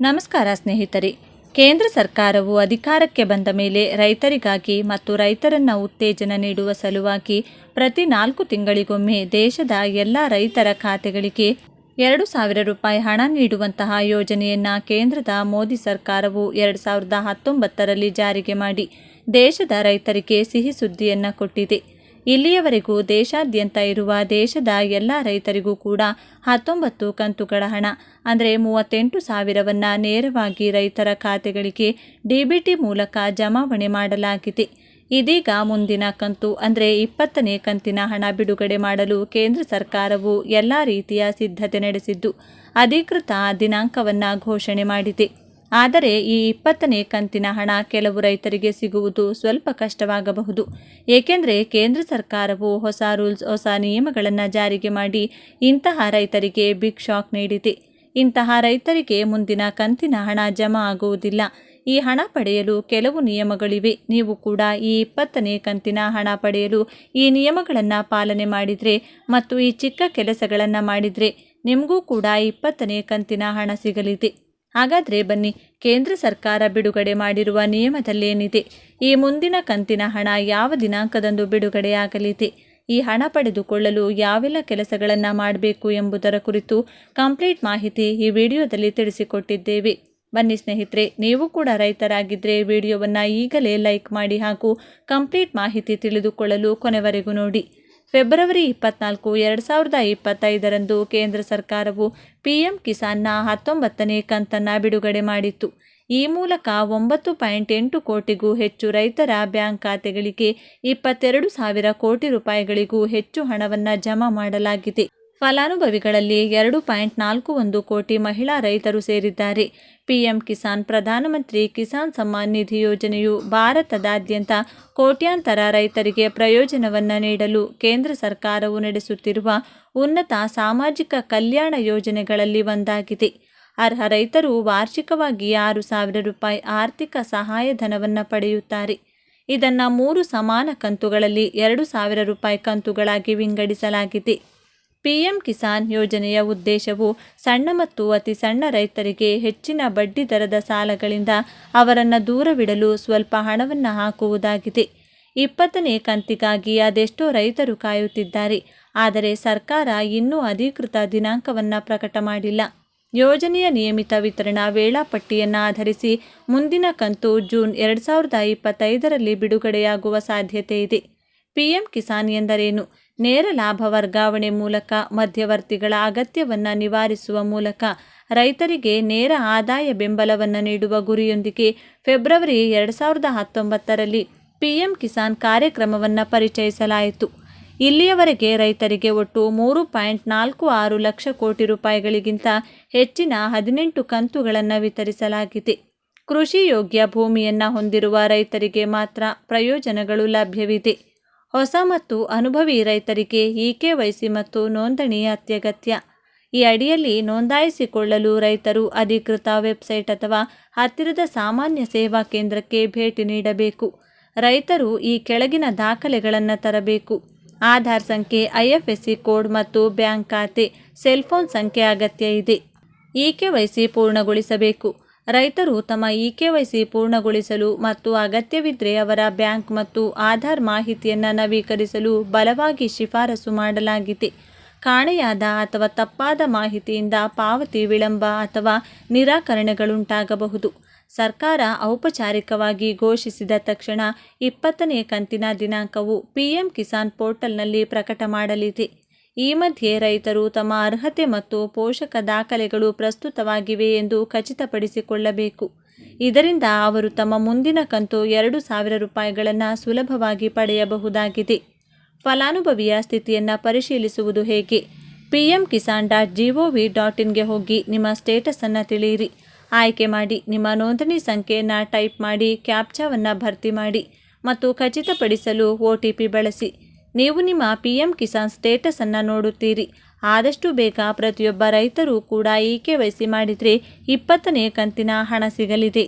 ನಮಸ್ಕಾರ ಸ್ನೇಹಿತರೆ. ಕೇಂದ್ರ ಸರ್ಕಾರವು ಅಧಿಕಾರಕ್ಕೆ ಬಂದ ಮೇಲೆ ರೈತರಿಗಾಗಿ ಮತ್ತು ರೈತರನ್ನು ಉತ್ತೇಜನ ನೀಡುವ ಸಲುವಾಗಿ ಪ್ರತಿ ನಾಲ್ಕು ತಿಂಗಳಿಗೊಮ್ಮೆ ದೇಶದ ಎಲ್ಲ ರೈತರ ಖಾತೆಗಳಿಗೆ ಎರಡು ಸಾವಿರ ರೂಪಾಯಿ ಹಣ ನೀಡುವಂತಹ ಯೋಜನೆಯನ್ನು ಕೇಂದ್ರದ ಮೋದಿ ಸರ್ಕಾರವು ಎರಡು ಸಾವಿರದ ಹತ್ತೊಂಬತ್ತರಲ್ಲಿ ಜಾರಿಗೆ ಮಾಡಿ ದೇಶದ ರೈತರಿಗೆ ಸಿಹಿ ಸುದ್ದಿಯನ್ನು ಕೊಟ್ಟಿದೆ. ಇಲ್ಲಿಯವರೆಗೂ ದೇಶಾದ್ಯಂತ ಇರುವ ದೇಶದ ಎಲ್ಲ ರೈತರಿಗೂ ಕೂಡ ಹತ್ತೊಂಬತ್ತು ಕಂತುಗಳ ಹಣ. ಅಂದರೆ ಮೂವತ್ತೆಂಟು ಸಾವಿರವನ್ನು ನೇರವಾಗಿ ರೈತರ ಖಾತೆಗಳಿಗೆ ಡಿಬಿಟಿ ಮೂಲಕ ಜಮಾವಣೆ ಮಾಡಲಾಗಿದೆ. ಇದೀಗ ಮುಂದಿನ ಕಂತು, ಅಂದರೆ ಇಪ್ಪತ್ತನೇ ಕಂತಿನ ಹಣ ಬಿಡುಗಡೆ ಮಾಡಲು ಕೇಂದ್ರ ಸರ್ಕಾರವು ಎಲ್ಲ ರೀತಿಯ ಸಿದ್ಧತೆ ನಡೆಸಿದ್ದು, ಅಧಿಕೃತ ದಿನಾಂಕವನ್ನು ಘೋಷಣೆ ಮಾಡಿದೆ. ಆದರೆ ಈ ಇಪ್ಪತ್ತನೇ ಕಂತಿನ ಹಣ ಕೆಲವು ರೈತರಿಗೆ ಸಿಗುವುದು ಸ್ವಲ್ಪ ಕಷ್ಟವಾಗಬಹುದು. ಏಕೆಂದರೆ ಕೇಂದ್ರ ಸರ್ಕಾರವು ಹೊಸ ರೂಲ್ಸ್, ಹೊಸ ನಿಯಮಗಳನ್ನು ಜಾರಿಗೆ ಮಾಡಿ ಇಂತಹ ರೈತರಿಗೆ ಬಿಗ್ ಶಾಕ್ ನೀಡಿದೆ. ಇಂತಹ ರೈತರಿಗೆ ಮುಂದಿನ ಕಂತಿನ ಹಣ ಜಮಾ ಆಗುವುದಿಲ್ಲ. ಈ ಹಣ ಪಡೆಯಲು ಕೆಲವು ನಿಯಮಗಳಿವೆ. ನೀವು ಕೂಡ ಈ ಇಪ್ಪತ್ತನೇ ಕಂತಿನ ಹಣ ಪಡೆಯಲು ಈ ನಿಯಮಗಳನ್ನು ಪಾಲನೆ ಮಾಡಿದರೆ ಮತ್ತು ಈ ಚಿಕ್ಕ ಕೆಲಸಗಳನ್ನು ಮಾಡಿದರೆ ನಿಮಗೂ ಕೂಡ ಇಪ್ಪತ್ತನೇ ಕಂತಿನ ಹಣ ಸಿಗಲಿದೆ. ಹಾಗಾದರೆ ಬನ್ನಿ, ಕೇಂದ್ರ ಸರ್ಕಾರ ಬಿಡುಗಡೆ ಮಾಡಿರುವ ನಿಯಮದಲ್ಲೇನಿದೆ? ಈ ಮುಂದಿನ ಕಂತಿನ ಹಣ ಯಾವ ದಿನಾಂಕದಂದು ಬಿಡುಗಡೆಯಾಗಲಿದೆ? ಈ ಹಣ ಪಡೆದುಕೊಳ್ಳಲು ಯಾವೆಲ್ಲ ಕೆಲಸಗಳನ್ನು ಮಾಡಬೇಕು ಎಂಬುದರ ಕುರಿತು ಕಂಪ್ಲೀಟ್ ಮಾಹಿತಿ ಈ ವಿಡಿಯೋದಲ್ಲಿ ತಿಳಿಸಿಕೊಟ್ಟಿದ್ದೇವೆ. ಬನ್ನಿ ಸ್ನೇಹಿತರೆ, ನೀವು ಕೂಡ ರೈತರಾಗಿದ್ದರೆ ವಿಡಿಯೋವನ್ನು ಈಗಲೇ ಲೈಕ್ ಮಾಡಿ ಹಾಗೂ ಕಂಪ್ಲೀಟ್ ಮಾಹಿತಿ ತಿಳಿದುಕೊಳ್ಳಲು ಕೊನೆವರೆಗೂ ನೋಡಿ. ಫೆಬ್ರವರಿ ಇಪ್ಪತ್ನಾಲ್ಕು, ಎರಡು ಸಾವಿರದ ಇಪ್ಪತ್ತೈದರಂದು ಕೇಂದ್ರ ಸರ್ಕಾರವು ಪಿಎಂ ಕಿಸಾನ್ನ ಹತ್ತೊಂಬತ್ತನೇ ಕಂತನ್ನು ಬಿಡುಗಡೆ ಮಾಡಿತ್ತು. ಈ ಮೂಲಕ ಒಂಬತ್ತು ಪಾಯಿಂಟ್ ಎಂಟು ಕೋಟಿಗೂ ಹೆಚ್ಚು ರೈತರ ಬ್ಯಾಂಕ್ ಖಾತೆಗಳಿಗೆ ಇಪ್ಪತ್ತೆರಡು ಸಾವಿರ ಕೋಟಿ ರೂಪಾಯಿಗಳಿಗೂ ಹೆಚ್ಚು ಹಣವನ್ನು ಜಮಾ ಮಾಡಲಾಗಿದೆ. ಫಲಾನುಭವಿಗಳಲ್ಲಿ ಎರಡು ಪಾಯಿಂಟ್ ನಾಲ್ಕು ಒಂದು ಕೋಟಿ ಮಹಿಳಾ ರೈತರು ಸೇರಿದ್ದಾರೆ. ಪಿಎಂ ಕಿಸಾನ್ ಪ್ರಧಾನಮಂತ್ರಿ ಕಿಸಾನ್ ಸಮ್ಮಾನ್ ನಿಧಿ ಯೋಜನೆಯು ಭಾರತದಾದ್ಯಂತ ಕೋಟ್ಯಾಂತರ ರೈತರಿಗೆ ಪ್ರಯೋಜನವನ್ನು ನೀಡಲು ಕೇಂದ್ರ ಸರ್ಕಾರವು ನಡೆಸುತ್ತಿರುವ ಉನ್ನತ ಸಾಮಾಜಿಕ ಕಲ್ಯಾಣ ಯೋಜನೆಗಳಲ್ಲಿ ಒಂದಾಗಿದೆ. ಅರ್ಹ ರೈತರು ವಾರ್ಷಿಕವಾಗಿ ಆರು ಸಾವಿರ ರೂಪಾಯಿ ಆರ್ಥಿಕ ಸಹಾಯಧನವನ್ನು ಪಡೆಯುತ್ತಾರೆ. ಇದನ್ನು ಮೂರು ಸಮಾನ ಕಂತುಗಳಲ್ಲಿ ಎರಡು ಸಾವಿರ ರೂಪಾಯಿ ಕಂತುಗಳಾಗಿ ವಿಂಗಡಿಸಲಾಗಿದೆ. ಪಿಎಂ ಕಿಸಾನ್ ಯೋಜನೆಯ ಉದ್ದೇಶವು ಸಣ್ಣ ಮತ್ತು ಅತಿ ಸಣ್ಣ ರೈತರಿಗೆ ಹೆಚ್ಚಿನ ಬಡ್ಡಿ ದರದ ಸಾಲಗಳಿಂದ ಅವರನ್ನು ದೂರವಿಡಲು ಸ್ವಲ್ಪ ಹಣವನ್ನು ಹಾಕುವುದಾಗಿದೆ. ಇಪ್ಪತ್ತನೇ ಕಂತಿಗಾಗಿ ಅದೆಷ್ಟೋ ರೈತರು ಕಾಯುತ್ತಿದ್ದಾರೆ. ಆದರೆ ಸರ್ಕಾರ ಇನ್ನೂ ಅಧಿಕೃತ ದಿನಾಂಕವನ್ನು ಪ್ರಕಟ ಮಾಡಿಲ್ಲ. ಯೋಜನೆಯ ನಿಯಮಿತ ವಿತರಣಾ ವೇಳಾಪಟ್ಟಿಯನ್ನು ಆಧರಿಸಿ ಮುಂದಿನ ಕಂತು ಜೂನ್ ಎರಡು ಸಾವಿರದ ಇಪ್ಪತ್ತೈದರಲ್ಲಿ ಬಿಡುಗಡೆಯಾಗುವ ಸಾಧ್ಯತೆ ಇದೆ. ಪಿಎಂ ಕಿಸಾನ್ ಎಂದರೇನು? ನೇರ ಲಾಭ ವರ್ಗಾವಣೆ ಮೂಲಕ ಮಧ್ಯವರ್ತಿಗಳ ಅಗತ್ಯವನ್ನು ನಿವಾರಿಸುವ ಮೂಲಕ ರೈತರಿಗೆ ನೇರ ಆದಾಯ ಬೆಂಬಲವನ್ನು ನೀಡುವ ಗುರಿಯೊಂದಿಗೆ ಫೆಬ್ರವರಿ ಎರಡು ಸಾವಿರದ ಹತ್ತೊಂಬತ್ತರಲ್ಲಿ ಪಿಎಂ ಕಿಸಾನ್ ಕಾರ್ಯಕ್ರಮವನ್ನು ಪರಿಚಯಿಸಲಾಯಿತು. ಇಲ್ಲಿಯವರೆಗೆ ರೈತರಿಗೆ ಒಟ್ಟು ಮೂರು ಪಾಯಿಂಟ್ ನಾಲ್ಕು ಆರು ಲಕ್ಷ ಕೋಟಿ ರೂಪಾಯಿಗಳಿಗಿಂತ ಹೆಚ್ಚಿನ ಹದಿನೆಂಟು ಕಂತುಗಳನ್ನು ವಿತರಿಸಲಾಗಿದೆ. ಕೃಷಿ ಯೋಗ್ಯ ಭೂಮಿಯನ್ನು ಹೊಂದಿರುವ ರೈತರಿಗೆ ಮಾತ್ರ ಪ್ರಯೋಜನಗಳು ಲಭ್ಯವಿದೆ. ಹೊಸ ಮತ್ತು ಅನುಭವಿ ರೈತರಿಗೆ ಇ ಕೆ ವೈಸಿ ಮತ್ತು ನೋಂದಣಿ ಅತ್ಯಗತ್ಯ. ಈ ಅಡಿಯಲ್ಲಿ ನೋಂದಾಯಿಸಿಕೊಳ್ಳಲು ರೈತರು ಅಧಿಕೃತ ವೆಬ್ಸೈಟ್ ಅಥವಾ ಹತ್ತಿರದ ಸಾಮಾನ್ಯ ಸೇವಾ ಕೇಂದ್ರಕ್ಕೆ ಭೇಟಿ ನೀಡಬೇಕು. ರೈತರು ಈ ಕೆಳಗಿನ ದಾಖಲೆಗಳನ್ನು ತರಬೇಕು. ಆಧಾರ್ ಸಂಖ್ಯೆ ಐಎಫ್ಎಸ್ಸಿ ಕೋಡ್ ಮತ್ತು ಬ್ಯಾಂಕ್ ಖಾತೆ ಸೆಲ್ಫೋನ್ ಸಂಖ್ಯೆ ಅಗತ್ಯ ಇದೆ. ಇ ಕೆ ಪೂರ್ಣಗೊಳಿಸಬೇಕು. ರೈತರು ತಮ್ಮ ಇ ಕೆವೈಸಿ ಪೂರ್ಣಗೊಳಿಸಲು ಮತ್ತು ಅಗತ್ಯವಿದ್ದರೆ ಅವರ ಬ್ಯಾಂಕ್ ಮತ್ತು ಆಧಾರ್ ಮಾಹಿತಿಯನ್ನು ನವೀಕರಿಸಲು ಬಲವಾಗಿ ಶಿಫಾರಸು ಮಾಡಲಾಗಿದೆ. ಕಾಣೆಯಾದ ಅಥವಾ ತಪ್ಪಾದ ಮಾಹಿತಿಯಿಂದ ಪಾವತಿ ವಿಳಂಬ ಅಥವಾ ನಿರಾಕರಣೆಗಳುಂಟಾಗಬಹುದು. ಸರ್ಕಾರ ಔಪಚಾರಿಕವಾಗಿ ಘೋಷಿಸಿದ ತಕ್ಷಣ ಇಪ್ಪತ್ತನೇ ಕಂತಿನ ದಿನಾಂಕವು ಪಿಎಂ ಕಿಸಾನ್ ಪೋರ್ಟಲ್ನಲ್ಲಿ ಪ್ರಕಟ ಮಾಡಲಿದೆ. ಈ ಮಧ್ಯೆ ರೈತರು ತಮ್ಮ ಅರ್ಹತೆ ಮತ್ತು ಪೋಷಕ ದಾಖಲೆಗಳು ಪ್ರಸ್ತುತವಾಗಿವೆ ಎಂದು ಖಚಿತಪಡಿಸಿಕೊಳ್ಳಬೇಕು. ಇದರಿಂದ ಅವರು ತಮ್ಮ ಮುಂದಿನ ಕಂತು ಎರಡು ಸಾವಿರ ರೂಪಾಯಿಗಳನ್ನು ಸುಲಭವಾಗಿ ಪಡೆಯಬಹುದಾಗಿದೆ. ಫಲಾನುಭವಿಯ ಸ್ಥಿತಿಯನ್ನು ಪರಿಶೀಲಿಸುವುದು ಹೇಗೆ? PM Kisan dot GOV dot ಇನ್ಗೆ ಹೋಗಿ ನಿಮ್ಮ ಸ್ಟೇಟಸನ್ನು ತಿಳಿಯಿರಿ. ಆಯ್ಕೆ ಮಾಡಿ ನಿಮ್ಮ ನೋಂದಣಿ ಸಂಖ್ಯೆಯನ್ನು ಟೈಪ್ ಮಾಡಿ ಕ್ಯಾಪ್ಚಾವನ್ನು ಭರ್ತಿ ಮಾಡಿ ಮತ್ತು ಖಚಿತಪಡಿಸಲು ಒ ಬಳಸಿ. ನೀವು ನಿಮ್ಮ ಪಿ ಎಂ ಕಿಸಾನ್ ಸ್ಟೇಟಸನ್ನು ನೋಡುತ್ತೀರಿ. ಆದಷ್ಟು ಬೇಗ ಪ್ರತಿಯೊಬ್ಬ ರೈತರು ಕೂಡ ಈಕೆ ಕೆ ವೈ ಮಾಡಿದರೆ ಇಪ್ಪತ್ತನೇ ಕಂತಿನ ಹಣ ಸಿಗಲಿದೆ.